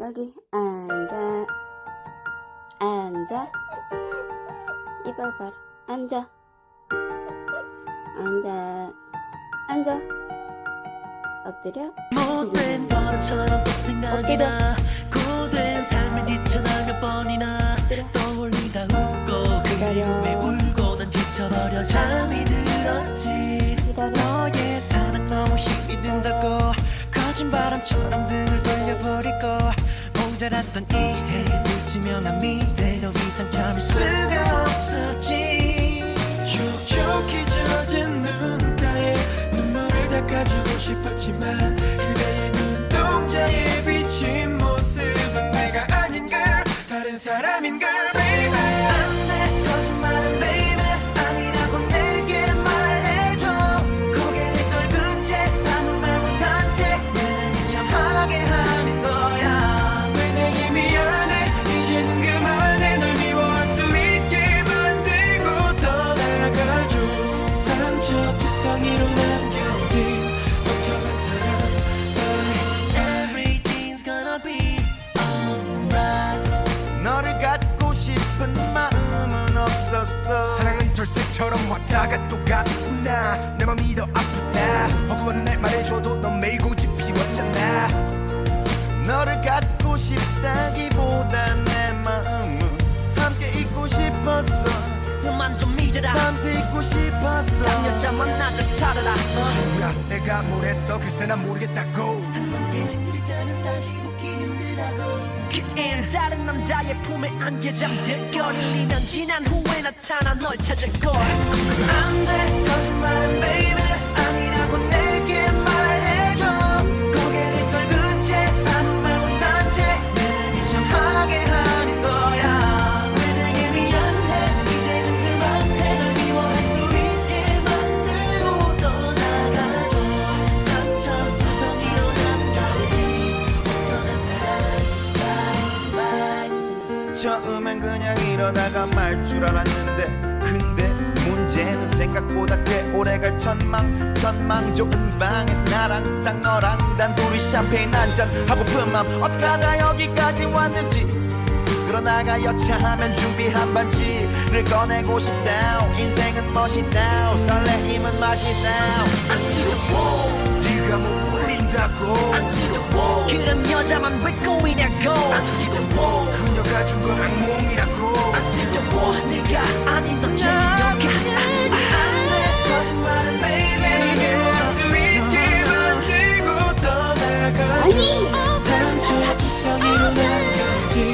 여기 앉아. 앉아. 이발 봐라. 앉아. 앉아. 앉아. 엎드려. 못된 버릇처럼 또 생각이 나. 고된 삶을 지쳐날 몇 번이나. 떠올리다 웃고 그. 이후에 울고 난 지쳐버려. 잠이 들었지. 기다려. 너의 사랑 너무 힘이 든다고. 거진 바람처럼 등을 돌려버리고 모자랐던 이해 불투명한 미래 더 이상 참을 수가 없었지. 촉촉히 젖은 눈 따에 눈물을 닦아주고 싶었지만 그대의 눈동자에 비친 모습은 내가 아닌 걸 다른 사람인 걸 절세처럼 왔다가 또 가구나. 내 맘이 더 아프다. 허구한 날 말해줘도 넌 매일 고집 피웠잖아. 너를 갖고 싶다기보다 내 마음은 함께 있고 싶었어. 그만 좀 잊어라. 밤새 있고 싶었어. 딴 여자 만나자 살아라. 친구야 내가 뭘 했어? 글쎄 난 모르겠다고. 한번 깨진 일자는 다시 붙기 힘들다고 다른 남자의 품에 안겨 잠들거릴 2년 지난 후에 나타나 널 찾을걸. 안돼 거짓말은 baby 처음엔 그냥 이러다가 말 줄 알았는데 근데 문제는 생각보다 꽤 오래갈 천망 천망 좋은 방에서 나랑 딱 너랑 단둘이 샴페인 한잔 하고픈 맘 어떡하다 여기까지 왔는지. 그러다가 여차하면 준비한 반지를 꺼내고 싶다. 인생은 멋있다. 설레임은 맛있다. I see the wall 네가 못 울린다고. I see the wall 그런 여자만 왜 꼬이냐고. I see the wall 그녀가 준건 악몽이라고. the wall 네가. 아닌 넌